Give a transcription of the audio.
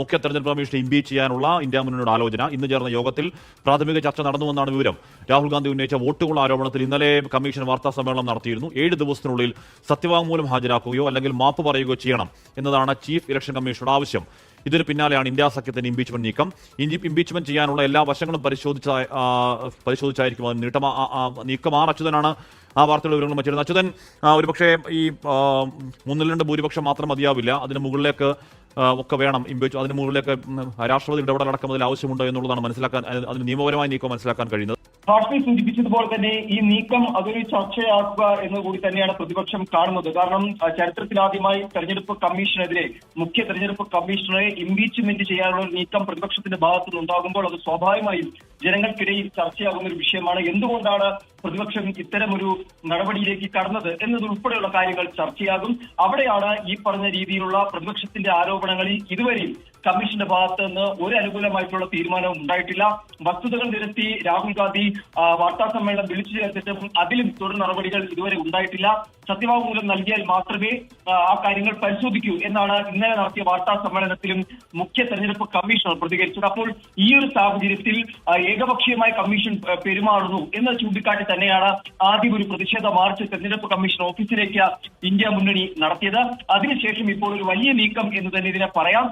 മുഖ്യ തെരഞ്ഞെടുപ്പ് കമ്മീഷനെ ഇംപീച്ച് ചെയ്യാനുള്ള ഇന്ത്യ മുന്നണിയുടെ ആലോചന. ഇന്ന് ചേർന്ന യോഗത്തിൽ പ്രാഥമിക ചർച്ച നടന്നുവെന്നാണ് വിവരം. രാഹുൽ ഗാന്ധി ഉന്നയിച്ച വോട്ടുകളുടെ ആരോപണത്തിൽ ഇന്നലെ കമ്മീഷൻ വാർത്താ സമ്മേളനം നടത്തിയിരുന്നു. ഏഴ് ദിവസത്തിനുള്ളിൽ സത്യവാങ്മൂലം ഹാജരാക്കുകയോ അല്ലെങ്കിൽ മാപ്പ് പറയുകയോ ചെയ്യണം എന്നതാണ് ചീഫ് ഇലക്ഷൻ കമ്മീഷനുടെ ആവശ്യം. ഇതിന് പിന്നാലെയാണ് ഇന്ത്യ സഖ്യത്തിന്റെ ഇംപീച്ച്മെന്റ് നീക്കം. ഇംപീച്ച്മെന്റ് ചെയ്യാനുള്ള എല്ലാ വശങ്ങളും പരിശോധിച്ച പരിശോധിച്ചായിരിക്കും അത് നീട്ടം. നീക്കം. ആർ അച്യുതനാണ് ആ വാർത്തയുടെ വിവരങ്ങൾ വച്ചിരുന്നത് അച്യുതൻ ഒരുപക്ഷെ ഈ മൂന്നിൽ രണ്ട് ഭൂരിപക്ഷം മാത്രം മതിയാവില്ല. അതിന് മുകളിലേക്ക് ഒക്കെ വേണം. ഇമ്പീച്ച് അതിന് മുകളിലേക്ക് രാഷ്ട്രപതി ഇടപെടൽ അടക്കം അതിൽ ആവശ്യമുണ്ടോ എന്നുള്ളതാണ് മനസ്സിലാക്കാൻ അതിന് നിയമപരമായ നീക്കം മനസ്സിലാക്കാൻ കഴിയുന്നത്. ഹാഷ്മി സൂചിപ്പിച്ചതുപോലെ തന്നെ ഈ നീക്കം അതൊരു ചർച്ചയാക്കുക എന്ന് കൂടി തന്നെയാണ് പ്രതിപക്ഷം കാണുന്നത്. കാരണം ചരിത്രത്തിലാദ്യമായി തെരഞ്ഞെടുപ്പ് കമ്മീഷനെതിരെ മുഖ്യ തെരഞ്ഞെടുപ്പ് കമ്മീഷണറെ ഇംപീച്ച്മെന്റ് ചെയ്യാനുള്ള ഒരു നീക്കം പ്രതിപക്ഷത്തിന്റെ ഭാഗത്തു നിന്നുണ്ടാകുമ്പോൾ അത് സ്വാഭാവികമായും ജനങ്ങൾക്കിടയിൽ ചർച്ചയാകുന്ന ഒരു വിഷയമാണ്. എന്തുകൊണ്ടാണ് പ്രതിപക്ഷം ഇത്തരമൊരു നടപടിയിലേക്ക് കടന്നത് എന്നതുൾപ്പെടെയുള്ള കാര്യങ്ങൾ ചർച്ചയാകും. അവിടെയാണ് ഈ പറഞ്ഞ രീതിയിലുള്ള പ്രതിപക്ഷത്തിന്റെ ആരോപണങ്ങളിൽ ഇതുവരെയും കമ്മീഷന്റെ ഭാഗത്ത് നിന്ന് ഒരു അനുകൂലമായിട്ടുള്ള തീരുമാനവും ഉണ്ടായിട്ടില്ല. വസ്തുതകൾ നിരത്തി രാഹുൽ ഗാന്ധി വാർത്താ സമ്മേളനം വിളിച്ചു ചേർത്തിട്ടും അതിലും തുടർ നടപടികൾ ഇതുവരെ ഉണ്ടായിട്ടില്ല. സത്യവാങ്മൂലം നൽകിയാൽ മാത്രമേ ആ, കാര്യങ്ങൾ പരിശോധിക്കൂ എന്നാണ് ഇന്നലെ നടത്തിയ വാർത്താ സമ്മേളനത്തിലും മുഖ്യ തെരഞ്ഞെടുപ്പ് കമ്മീഷണർ പ്രതികരിച്ചത്. അപ്പോൾ ഈ ഒരു സാഹചര്യത്തിൽ ഏകപക്ഷീയമായി കമ്മീഷൻ പെരുമാറുന്നു എന്ന് ചൂണ്ടിക്കാട്ടി തന്നെയാണ് ആദ്യം ഒരു പ്രതിഷേധ മാർച്ച് തെരഞ്ഞെടുപ്പ് കമ്മീഷൻ ഓഫീസിലേക്ക് ഇന്ത്യ മുന്നണി നടത്തിയത്. അതിനുശേഷം ഇപ്പോൾ ഒരു വലിയ നീക്കം എന്ന് തന്നെ ഇതിനെ പറയാം.